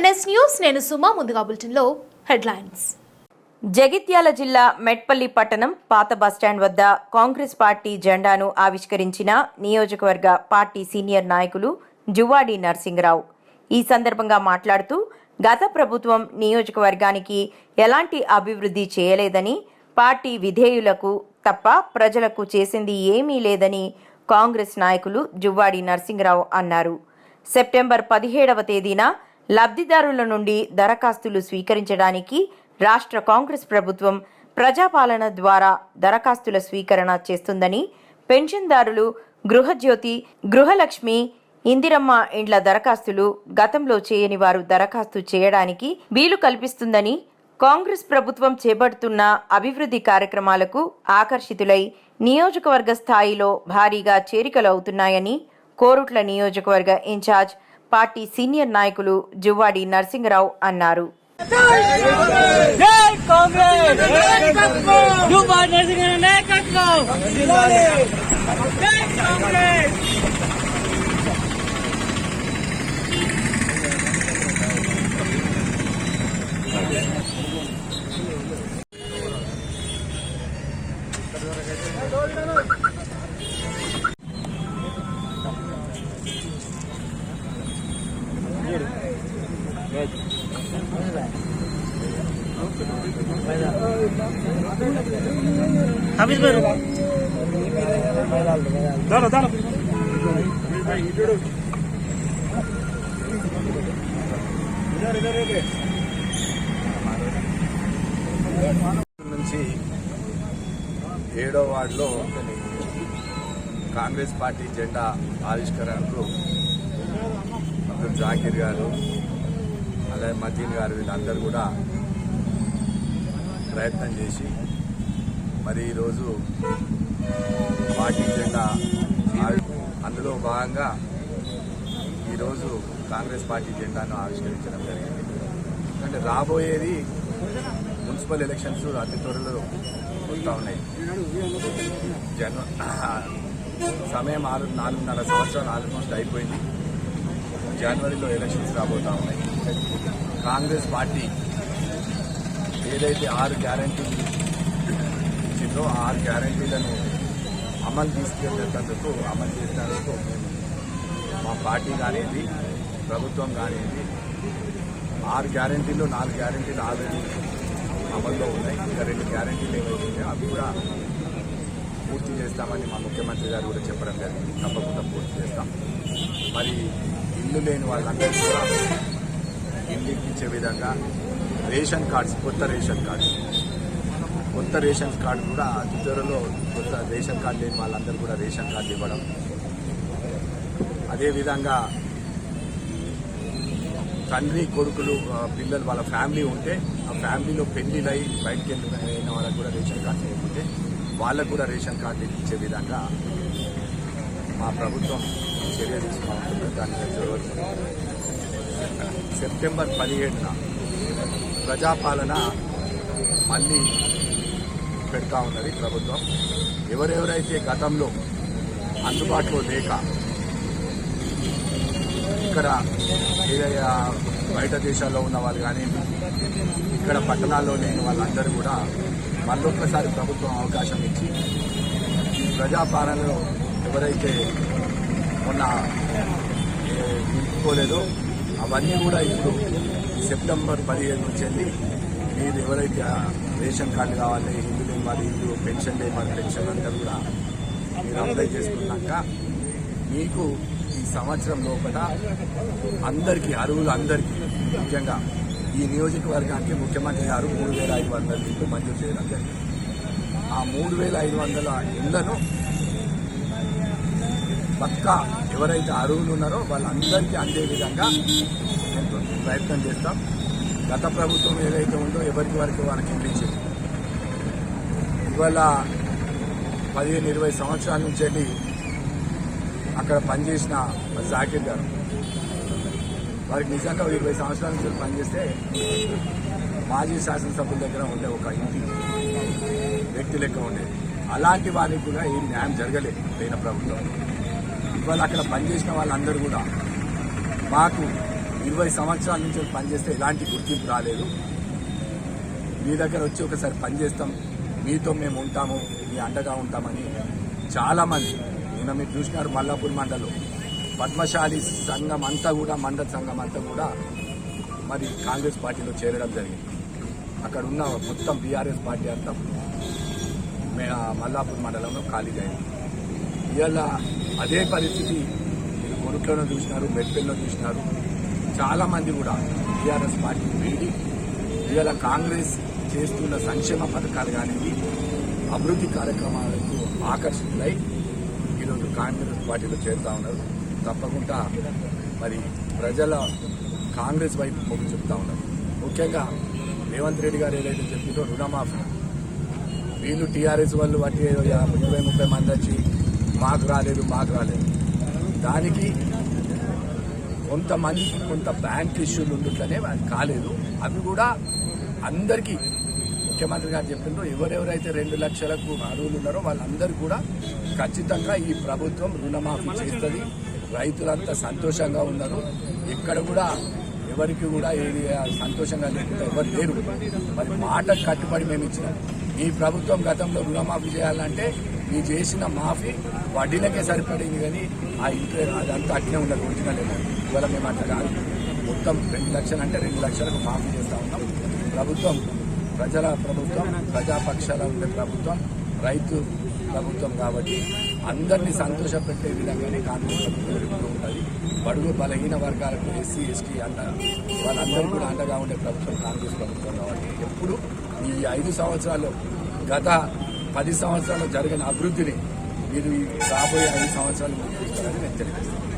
MS news నేను సుమా ముందుగా బులెటిన్లో హెడ్లైన్స్. జగిత్యాల జిల్లా మెట్పల్లి పట్టణం పాత బస్టాండ్ వద్ద కాంగ్రెస్ పార్టీ జెండాను ఆవిష్కరించిన నియోజకవర్గ పార్టీ సీనియర్ నాయకులు జువాడి నర్సింగరావు ఈ సందర్భంగా మాట్లాడుతూ గత ప్రభుత్వం నియోజకవర్గానికి ఎలాంటి అభివృద్ధి చేయలేదని పార్టీ విధేయులకు తప్ప ప్రజలకు చేసింది ఏమీ లేదని కాంగ్రెస్ నాయకులు జువ్వాడి నర్సింగరావు అన్నారు. సెప్టెంబర్ పదిహేడవ తేదీన లబ్ధిదారుల నుండి దరఖాస్తులు స్వీకరించడానికి రాష్ట్ర కాంగ్రెస్ ప్రభుత్వం ప్రజాపాలన ద్వారా దరఖాస్తుల స్వీకరణ చేస్తుందని పెన్షన్దారులు గృహజ్యోతి గృహలక్ష్మి ఇందిరమ్మ ఇండ్ల దరఖాస్తులు గతంలో చేయని వారు దరఖాస్తు చేయడానికి వీలు కల్పిస్తుందని కాంగ్రెస్ ప్రభుత్వం చేపడుతున్న అభివృద్ధి కార్యక్రమాలకు ఆకర్షితులై నియోజకవర్గ స్థాయిలో భారీగా చేరికలు అవుతున్నాయని కోరుట్ల నియోజకవర్గ ఇన్ఛార్జ్ పార్టీ సీనియర్ నాయకులు జువ్వాడి నరసింహరావు అన్నారు. కాంగ్రెస్! హఫీజ్ నుంచి ఏడో వార్డులో కాంగ్రెస్ పార్టీ జెండా ఆవిష్కరణకు అబ్దుల్ జాకీర్ గారు అలాగే మదీన్ గారు వీళ్ళందరూ కూడా ప్రయత్నం చేసి మరి ఈరోజు పార్టీ జెండా అందులో భాగంగా ఈరోజు కాంగ్రెస్ పార్టీ జెండాను ఆవిష్కరించడం జరిగింది. అంటే రాబోయేది మున్సిపల్ ఎలక్షన్స్ అతి త్వరలో వస్తూ ఉన్నాయి. జన సమయం ఆరు నాలుగున్నర సంవత్సరాలు ఆల్మోస్ట్ అయిపోయింది. జనవరిలో ఎలక్షన్స్ రాబోతా ఉన్నాయి. కాంగ్రెస్ పార్టీ ఏదైతే ఆరు గ్యారంటీలు ఇచ్చిందో ఆ ఆరు గ్యారంటీలను అమలు తీసుకెళ్ళేటందుకు అమలు చేసేందుకు మా పార్టీ కానివ్వండి ప్రభుత్వం కానివ్వండి ఆరు గ్యారంటీలు నాలుగు గ్యారంటీలు ఆల్రెడీ అమల్లో ఉన్నాయి. ఇంకా రెండు గ్యారంటీలు ఏవైతే అవి కూడా పూర్తి చేస్తామని మా ముఖ్యమంత్రి గారు కూడా చెప్పడం జరిగింది. తప్పకుండా పూర్తి చేస్తాం. మరి ఇల్లు లేని వాళ్ళందరికీ కూడా ఇల్లు ఇచ్చే విధంగా రేషన్ కార్డ్స్ కొత్త రేషన్ కార్డ్స్ కొత్త రేషన్ కార్డు కూడా అతి త్వరలో కొత్త రేషన్ కార్డు లేని వాళ్ళందరూ కూడా రేషన్ కార్డు ఇవ్వడం. అదేవిధంగా తండ్రి కొడుకులు పిల్లలు వాళ్ళ ఫ్యామిలీ ఉంటే ఆ ఫ్యామిలీలో పెళ్ళిలై బయటికి వెళ్ళిన వాళ్ళకు కూడా రేషన్ కార్డు లేకుంటే వాళ్ళకు కూడా రేషన్ కార్డు ఇచ్చే విధంగా మా ప్రభుత్వం చర్య తీసుకుంటుంది. దానికి సెప్టెంబర్ పదిహేడున ప్రజాపాలన మళ్ళీ పెడతా ఉన్నది ప్రభుత్వం. ఎవరెవరైతే గతంలో అందుబాటులో లేక ఇక్కడ ఏదైనా బయట దేశాల్లో ఉన్న వాళ్ళు కానీ ఇక్కడ పట్టణాల్లో లేని వాళ్ళందరూ కూడా మళ్ళొక్కసారి ప్రభుత్వం అవకాశం ఇచ్చి ప్రజాపాలనలో ఎవరైతే మొన్న నిలుపుకోలేదో అవన్నీ కూడా ఇప్పుడు సెప్టెంబర్ పదిహేను నుంచి వెళ్ళి మీరు ఎవరైతే రేషన్ కార్డు కావాలి ఇల్లు లేని వాళ్ళు ఇల్లు పెన్షన్ లేని వాళ్ళు పెన్షన్ అంతా కూడా మీరు అప్లై చేసుకున్నాక మీకు ఈ సంవత్సరం లోపల అందరికీ అరువులు అందరికీ ముఖ్యంగా ఈ నియోజకవర్గానికి ముఖ్యమంత్రి గారు మూడు వేల ఐదు వందల ఇల్లు మంజూరు చేయడం జరిగింది. ఆ మూడు వేల ఐదు వందల ఇళ్ళను పక్కా ఎవరైతే అరువులు ఉన్నారో వాళ్ళందరికీ అందే విధంగా ప్రయత్నం చేస్తాం. గత ప్రభుత్వం ఏదైతే ఉందో ఎవరికి వరకు వాళ్ళకి ఇప్పించింది. ఇవాళ పదిహేను ఇరవై సంవత్సరాల నుంచి వెళ్ళి అక్కడ పనిచేసిన జాకిర్ గారు. వారికి నిజంగా ఇరవై సంవత్సరాల నుంచి పనిచేస్తే మాజీ శాసనసభ్యుల దగ్గర ఉండే ఒక ఇంటి వ్యక్తి లెక్క ఉండేది అలాంటి వారికి కూడా ఏం న్యాయం జరగలేదు పోయిన ప్రభుత్వం. ఇవాళ అక్కడ పనిచేసిన వాళ్ళందరూ కూడా మాకు ఇరవై సంవత్సరాల నుంచి పనిచేస్తే ఎలాంటి గుర్తింపు రాలేదు. మీ దగ్గర వచ్చి ఒకసారి పనిచేస్తాం. మీతో మేము ఉంటాము. మీ అండగా ఉంటామని చాలామంది నిన్న మీరు చూసినారు మల్లాపూర్ మండలం. పద్మశాలి సంఘం అంతా కూడా మండల సంఘం అంతా కూడా మరి కాంగ్రెస్ పార్టీలో చేరడం జరిగింది. అక్కడ ఉన్న మొత్తం బీఆర్ఎస్ పార్టీ అంతా మే మల్లాపూర్ మండలంలో ఖాళీగా అయింది. ఇవాళ అదే పరిస్థితి మీరు కొనుట్లోనూ చూసినారు మెట్పెల్లో చూసినారు. చాలామంది కూడా టీఆర్ఎస్ పార్టీకి వెళ్ళి ఇవాళ కాంగ్రెస్ చేస్తున్న సంక్షేమ పథకాలు కానివి అభివృద్ధి కార్యక్రమాలకు ఆకర్షితులై ఈరోజు కాంగ్రెస్ పార్టీలో చేరుతా ఉన్నారు. తప్పకుండా మరి ప్రజల కాంగ్రెస్ వైపు మొగ్గు చెప్తా ఉన్నారు. ముఖ్యంగా రేవంత్ రెడ్డి గారు ఏదైతే చెప్పిందో రుణమాఫీ. వీళ్ళు టీఆర్ఎస్ వాళ్ళు వాటి ఇరవై ముప్పై మంది వచ్చి మాకు రాలేదు మాకు రాలేదు. దానికి కొంతమందికి కొంత బ్యాంక్ ఇష్యూలు ఉండట్లనే కాలేదు. అవి కూడా అందరికీ ముఖ్యమంత్రి గారు చెప్పిండ్రు ఎవరెవరైతే రెండు లక్షలకు అర్హులు ఉన్నారో వాళ్ళందరూ కూడా ఖచ్చితంగా ఈ ప్రభుత్వం రుణమాఫీ చేస్తుంది. రైతులంతా సంతోషంగా ఉన్నారు. ఎక్కడ కూడా ఎవరికి కూడా ఏది సంతోషంగా లేకుండా ఎవరు లేరు. మరి మాట కట్టుబడి మేము ఇచ్చినాం. ఈ ప్రభుత్వం గతంలో రుణమాఫీ చేయాలంటే ఈ చేసిన మాఫీ వడ్డీలకే సరిపడింది కానీ ఆ ఇంట్లో అదంతా అట్లే ఉండదు ఒరిజినల్ ఇవాళ మేము అట్లా కాదు. మొత్తం రెండు లక్షలు అంటే రెండు లక్షలకు మాఫీ చేస్తూ ఉన్నాం. ప్రభుత్వం ప్రజల ప్రభుత్వం ప్రజాపక్షాల ఉండే ప్రభుత్వం రైతు ప్రభుత్వం కాబట్టి అందరినీ సంతోషపెట్టే విధంగానే కాంగ్రెస్ ప్రభుత్వం ఉంటుంది. బడుగు బలహీన వర్గాలకు ఎస్సీ ఎస్టీ అండ వాళ్ళందరూ కూడా అండగా ఉండే ప్రభుత్వం కాంగ్రెస్ ప్రభుత్వం కాబట్టి ఎప్పుడు ఈ ఐదు సంవత్సరాలు గత పది సంవత్సరాలు జరిగిన అభివృద్ధిని మీరు రాబోయే ఐదు సంవత్సరాలు మీరు చూస్తారని నేను తెలియజేస్తాను.